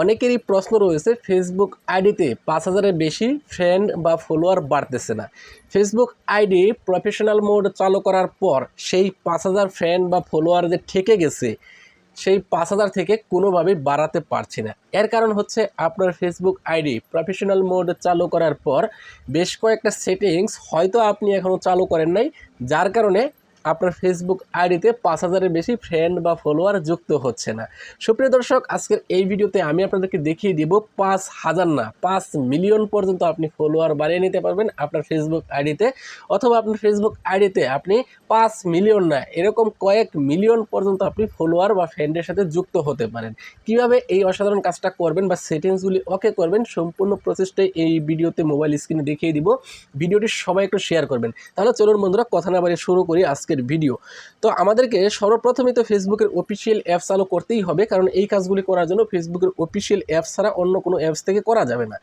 অনেকেরই প্রশ্ন রয়েছে ফেসবুক আইডিতে পাঁচ হাজারের বেশি ফ্রেন্ড বা ফলোয়ার বাড়তেছে না। ফেসবুক আইডি প্রফেশনাল মোড চালু করার পর সেই পাঁচ হাজার ফ্রেন্ড বা ফলোয়ার যে ঠেকে গেছে, সেই পাঁচ হাজার থেকে কোনোভাবেই বাড়াতে পারছি না। এর কারণ হচ্ছে আপনার ফেসবুক আইডি প্রফেশনাল মোড চালু করার পর বেশ কয়েকটা সেটিংস হয়তো আপনি এখনও চালু করেন নাই, যার কারণে আপনার ফেসবুক আইডিতে পাঁচ হাজারের বেশি ফ্রেন্ড বা ফলোয়ার যুক্ত হচ্ছে না। সুপ্রিয় দর্শক, আজকের এই ভিডিওতে আমি আপনাদেরকে দেখিয়ে দিব পাঁচ হাজার না, পাঁচ মিলিয়ন পর্যন্ত আপনি ফলোয়ার বাড়িয়ে নিতে পারবেন আপনার ফেসবুক আইডিতে অথবা আপনার ফেসবুক আইডিতে আপনি পাঁচ মিলিয়ন না, এরকম কয়েক মিলিয়ন পর্যন্ত আপনি ফলোয়ার বা ফ্রেন্ডের সাথে যুক্ত হতে পারেন। কীভাবে এই অসাধারণ কাজটা করবেন বা সেটিংসগুলি ওকে করবেন, সম্পূর্ণ প্রসেসটাই এই ভিডিওতে মোবাইল স্ক্রিনে দেখিয়ে দিব। ভিডিওটি সবাই একটু শেয়ার করবেন। তাহলে চলুন বন্ধুরা, কথা না বাড়িয়ে শুরু করি আজকের ভিডিও তো আমাদেরকে সর্বপ্রথমে তো ফেসবুকের অফিসিয়াল অ্যাপ চালু করতেই হবে, কারণ এই কাজগুলি করার জন্য ফেসবুকের অফিসিয়াল অ্যাপ ছাড়া অন্য কোনো অ্যাপস থেকে করা যাবে না।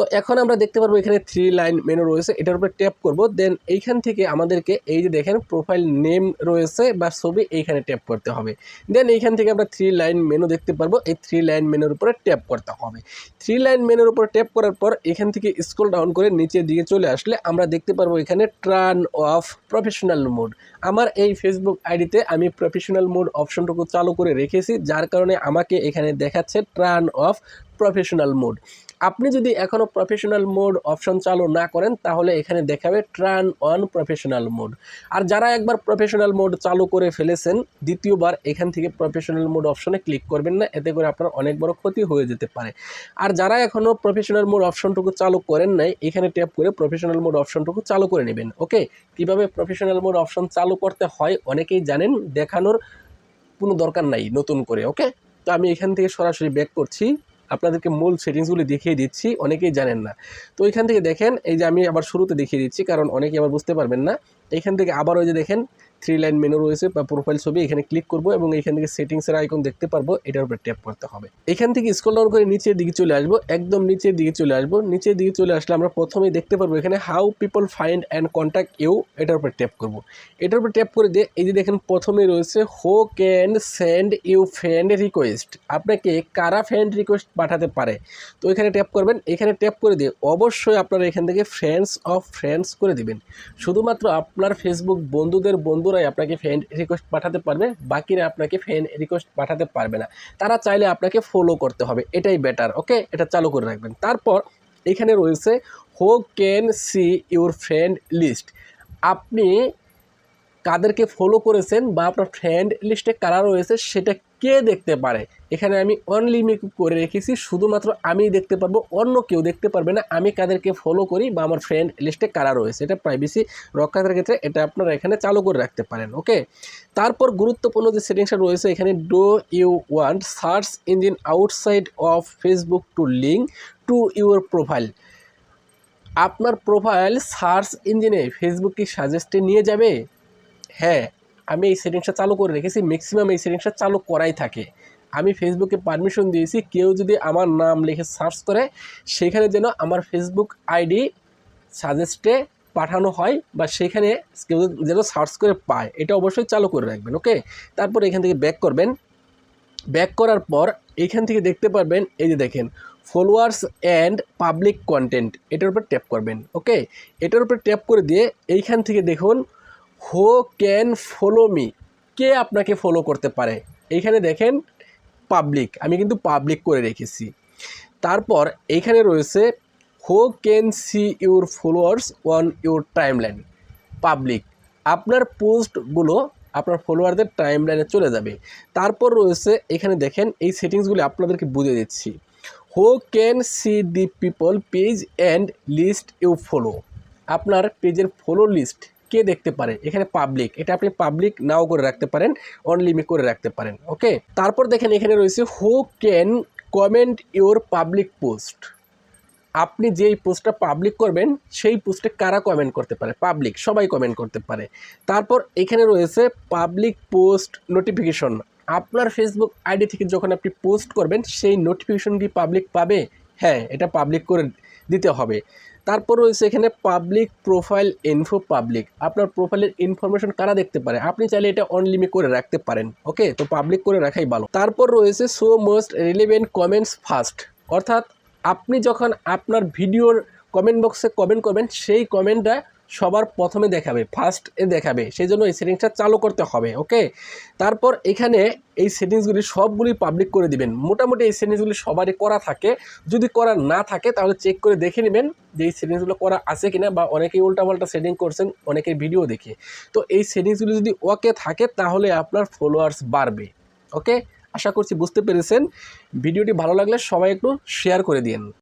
তো এখন আমরা দেখতে পারব এখানে থ্রি লাইন মেনু রয়েছে, এটার উপরে ট্যাপ করব দেন এইখান থেকে আমাদেরকে এই যে দেখেন প্রোফাইল নেম রয়েছে বা ছবি এইখানে ট্যাপ করতে হবে। দেন এইখান থেকে আমরা থ্রি লাইন মেনু দেখতে পারব, এই থ্রি লাইন মেনুর উপরে ট্যাপ করতে হবে। থ্রি লাইন মেনুর উপর ট্যাপ করার পর এখান থেকে স্ক্রল ডাউন করে নিচের দিকে চলে আসলে আমরা দেখতে পারব এখানে ট্রান অফ প্রফেশনাল মোড আমার এই ফেসবুক আইডিতে আমি প্রফেশনাল মোড অপশনটুকু চালু করে রেখেছি, যার কারণে আমাকে এখানে দেখাচ্ছে ট্রান অফ প্রফেশনাল মোড আপনি যদি এখনও প্রফেশনাল মোড অপশন চালু না করেন, তাহলে এখানে দেখাবে ট্রান অন প্রফেশনাল মোড আর যারা একবার প্রফেশনাল মোড চালু করে ফেলেছেন, দ্বিতীয়বার এখান থেকে প্রফেশনাল মোড অপশনে ক্লিক করবেন না, এতে করে আপনার অনেক বড় ক্ষতি হয়ে যেতে পারে। আর যারা এখনও প্রফেশনাল মোড অপশনটুকু চালু করেন নাই, এখানে ট্যাপ করে প্রফেশনাল মোড অপশনটুকু চালু করে নেবেন ওকে কীভাবে প্রফেশনাল মোড অপশন চালু করতে হয়, অনেকেই জানেন, দেখানোর কোনো দরকার নাই নতুন করে ওকে তো আমি এখান থেকে সরাসরি ব্যাক করছি। আপনাদেরকে মূল সেটিংসগুলি দেখিয়ে দিচ্ছি, অনেকেই জানেন না। তো এখান থেকে দেখেন, এই যে আমি আবার শুরুতে দেখিয়ে দিচ্ছি, কারণ অনেকে আবার বুঝতে পারবেন না। এখান থেকে আবার ওই যে দেখেন থ্রি লাইন মেনু রয়েছে বা প্রোফাইল ছবি, এখানে ক্লিক করব এবং এখান থেকে সেটিংসের আইকন দেখতে পারব, এটার উপরে ট্যাপ করতে হবে। এখান থেকে স্ক্রল ডাউন করে নিচের দিকে চলে আসব, একদম নিচের দিকে চলে আসব। নিচের দিকে চলে আসলে আমরা প্রথমেই দেখতে পারব এখানে how people find and contact you এটার উপরে ট্যাপ করব। এটার উপরে ট্যাপ করে দিয়ে এই যে দেখেন প্রথমে রয়েছে who can send you friend request আপনাকে কারা ফ্রেন্ড রিকোয়েস্ট পাঠাতে পারে? তো এখানে ট্যাপ করবেন, এখানে ট্যাপ করে দিয়ে অবশ্যই আপনারা এখান থেকে ফ্রেন্ডস অফ ফ্রেন্ডস করে দিবেন। শুধুমাত্র আপনার ফেসবুক বন্ধুদের বন্ধুরাই আপনাকে ফ্রেন্ড রিকোয়েস্ট পাঠাতে পারবে, বাকিরা আপনাকে ফ্রেন্ড রিকোয়েস্ট পাঠাতে পারবে না। তারা চাইলে আপনাকে ফলো করতে হবে, এটাই বেটার ওকে এটা চালু করে রাখবেন। তারপর এখানে রয়েছে who can see your friend list আপনি কাদেরকে ফলো করেছেন বা আপনার ফ্রেন্ড লিস্টে কারা রয়েছে সেটা কে দেখতে পারে? এখানে আমি অনলিমিট করে রেখেছি, শুধুমাত্র আমি দেখতে পারব, অন্য কেউ দেখতে পারবে না, আমি কাদেরকে ফলো করি বা আমার ফ্রেন্ড লিস্টে কারা রয়েছে। এটা প্রাইভেসি রক্ষার ক্ষেত্রে এটা আপনারা এখানে চালু করে রাখতে পারেন ওকে তারপর গুরুত্বপূর্ণ যে সেটিংসটা রয়েছে, এখানে do you want search engine outside of Facebook to link to your profile আপনার প্রোফাইল সার্চ ইঞ্জিনে ফেসবুক কি সাজেস্টে নিয়ে যাবে? হ্যাঁ আমি এই সেটিংসটা চালু করে রেখেছি ম্যাক্সিমাম এই সেটিংসটা চালু করাই থাকে। আমি ফেসবুকে পারমিশন দিয়েছি, কেউ যদি আমার নাম লিখে সার্চ করে, সেখানে যেন আমার ফেসবুক আইডি সাজেস্টে পাঠানো হয় বা সেখানে কেউ যেন সার্চ করে পায়, এটা অবশ্যই চালু করে রাখবেন ওকে তারপর এখান থেকে ব্যাক করবেন। ব্যাক করার পর এইখান থেকে দেখতে পারবেন, এই যে দেখেন ফলোয়ার্স অ্যান্ড পাবলিক কন্টেন্ট এটার উপর ট্যাপ করবেন ওকে এটার উপর ট্যাপ করে দিয়ে এইখান থেকে দেখুন হো ক্যান, ফলো মি। কে আপনাকে ফলো করতে পারে? এইখানে দেখেন পাবলিক। আমি কিন্তু পাবলিক করে রেখেছি। তারপর এইখানে রয়েছে who can see your followers on your timeline. Public. আপনার পোস্টগুলো আপনার ফলোয়ারদের টাইমলাইনে চলে যাবে। তারপর রয়েছে, এখানে দেখেন এই সেটিংসগুলি আপনাদেরকে বুঝে দিচ্ছি। Who can see the people page and list you follow. আপনার পেজের ফলো লিস্ট কে দেখতে পারে? এখানে পাবলিক এটা আপনি পাবলিক নাও করে রাখতে পারেন অনলিমিট করে রাখতে পারেন ওকে তারপর দেখেন এখানে রয়েছে who can comment your public post আপনি যেই পোস্টটা পাবলিক করবেন, সেই পোস্টে কারা কমেন্ট করতে পারে? পাবলিক সবাই কমেন্ট করতে পারে। তারপর এখানে রয়েছে পাবলিক পোস্ট নোটিফিকেশন আপনার ফেসবুক আইডি থেকে যখন আপনি পোস্ট করবেন, সেই নোটিফিকেশন কি পাবলিক পাবে? হ্যাঁ এটা পাবলিক করে দিতে হবে। তারপর রয়েছে এখানে পাবলিক প্রোফাইল ইনফো পাবলিক আপনার প্রোফাইলের ইনফরমেশন কারা দেখতে পারে? আপনি চাইলে এটা অনলিমি করে রাখতে পারেন ওকে তো পাবলিক করে রাখাই ভালো। তারপর রয়েছে so most relevant comments first অর্থাৎ আপনি যখন আপনার ভিডিওর কমেন্ট বক্সে কমেন্ট করবেন, সেই কমেন্টটা সবার প্রথমে দেখাবে ফার্স্ট এ দেখাবে সেই জন্য এই সেটিংসটা চালু করতে হবে ওকে তারপর এখানে এই সেটিংসগুলি সবগুলি পাবলিক করে দিবেন। মোটামুটি এই সেটিংসগুলি সবারই করা থাকে। যদি করা না থাকে, তাহলে চেক করে দেখে নেবেন যে এই সেটিংসগুলো করা আছে কিনা বা অনেকেই উল্টাপাল্টা সেটিং করছেন অনেকের ভিডিও দেখে। তো এই সেটিংসগুলি যদি ওকে থাকে, তাহলে আপনার ফলোয়ার্স বাড়বে ওকে আশা করছি বুঝতে পেরেছেন। ভিডিওটি ভালো লাগলে সবাই একটু শেয়ার করে দিন